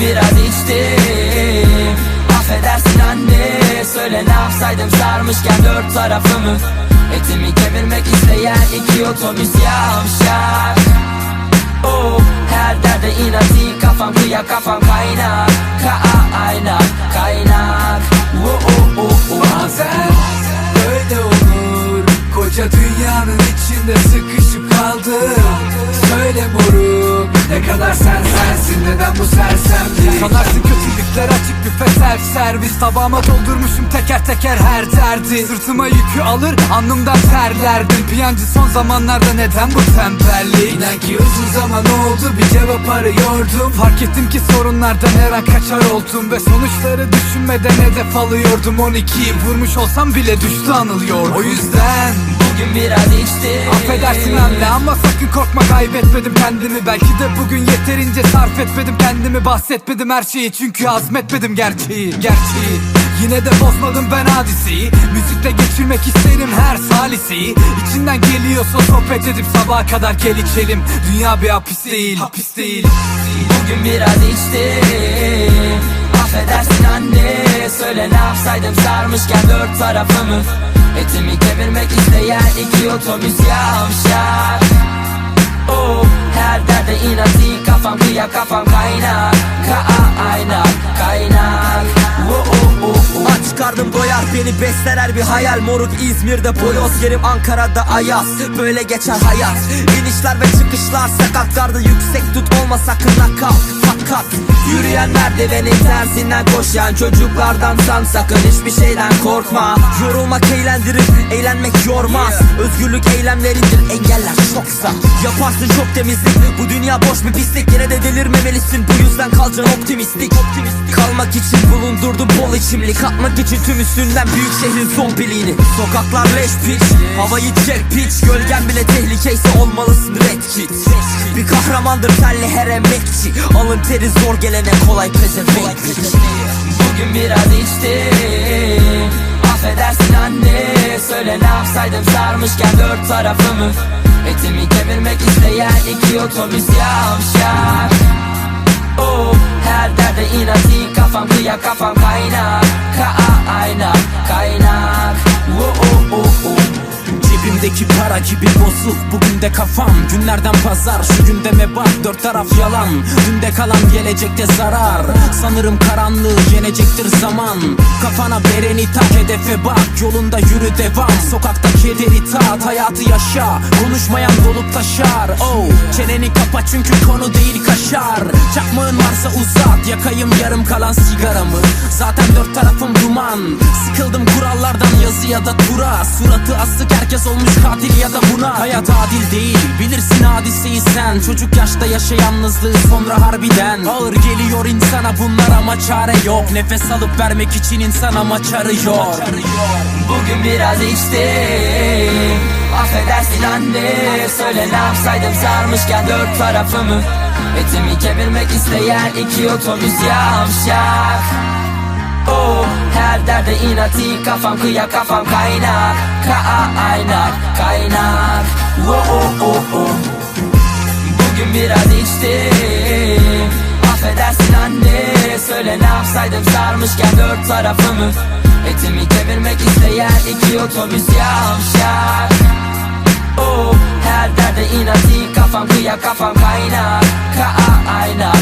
biraz içtim. Affedersin anne Söyle ne yapsaydım sarmışken dört tarafımı. Etimi kemirmek isteyen iki otobüs yavşak Oh, her derde inatı kafam kıya kafam kaynak. Ka aynak kaynak. Oh, oh, oh, oh. Bazen böyle olur. Koca dünyanın içinde sıkışıp kaldım. Söyle moruk ne kadar sen neden bu sersemlik Sanarsın kötülükler açık büfe self servis. Tabağıma doldurmuşum teker teker her derdi. Sırtıma yükü alır alnımdan terlerdim. Piyancı son zamanlarda neden bu tembellik? İnan ki uzun zaman oldu bir cevap arıyordum. Fark ettim ki sorunlardan her an kaçar oldum. Ve sonuçları düşünmeden hedef alıyordum. 12'yi vurmuş olsam bile düştü anılıyor O yüzden Bugün biraz içtim Affedersin anne ama sakın korkma kaybetmedim kendimi. Belki de bugün yeterince sarf etmedim kendimi. Bahsetmedim her şeyi çünkü azmetmedim gerçeği Gerçeği. Yine de bozmadım ben hadiseyi. Müzikle geçirmek isterim her saliseyi İçinden geliyorsa sohbet edip sabaha kadar gel içelim Dünya bir hapis değil, hapis değil. Bugün biraz içtim Affedersin anne Söyle ne yapsaydım sarmışken dört tarafımı Etimi kemirmek isteyen iki otobüs yavşak Oh, her derde inatı kafam kıya kafam kaynak Kaynak, kaynak oh, oh, oh. Aç karnım doyar beni besler bir hayal. Moruk İzmir'de boyoz yerim Ankara'da ayaz. Böyle geçer hayat. İnişler ve çıkışlar sakatlarda yüksek tut olma sakın nakal Fakat Yürüyen merdiveni tersinden koşan çocuklardan san sakın hiçbir şeyden korkma. Yorulmak eğlendirir eğlenmek yormaz. Özgürlük eylemlerindir engeller çoksa Yaparsın çok temizlik bu dünya boş bir pislik. Yine de delirmemelisin bu yüzden kalacaksın optimistik. Kalmak için bulundurdum bol içimlik. Atmak için tüm üstünden büyük şehrin son biliğini Sokaklar leş piç Havayı çek piç. Gölgen bile tehlikeyse olmalısın red kit Bir kahramandır telli her emekçi. Alın teri zor gelene kolay pezevenk. Bugün biraz içtim. Affedersin anne. Söyle ne yapsaydım sarmışken dört tarafımı. Etimi kemirmek isteyen iki otobüs yavşak. Oh, her derde inatı kafam kıya kafam kaynak Kaynak, kaynak Cebimdeki para gibi bozuk. Bugün de kafam günlerden pazar. Şu gündeme bak dört taraf yalan. Dünde kalan gelecekte zarar. Sanırım karanlığı yenecektir zaman. Kafana bereni tak hedefe bak. Yolunda yürü devam. Sokakta kederi tat hayatı yaşa. Konuşmayan dolup taşar. Oh çeneni kapa çünkü konu değil kaşar. Çakmağın varsa uzat Yakayım yarım kalan sigaramı Zaten dört tarafım duman. Sıkıldım kurallardan yazı ya da tura. Suratı asık herkes olmuş katil ya da buna. Hayat adil değil. Bilirsin hadiseyi sen. Çocuk yaşta yaşa yalnızlığı sonra harbiden. Ağır geliyor insana bunlar ama çare yok. Nefes alıp vermek için insan ama çarıyor Bugün biraz içtim. Affedersin anne. Söyle ne yapsaydım sarmışken dört tarafımı. Etimi kemirmek isteyen iki otobüs yavşak her derde inatı kafam kıya kafam kaynak Kaynak, kaynak oh, oh, oh, oh. Bugün biraz içtim Affedersin anne. Söyle ne yapsaydım sarmışken dört tarafımı. Etimi kemirmek isteyen iki otobüs yavşak. Oh, her derde inatı kafam kıya kafam kaynak Kaynak,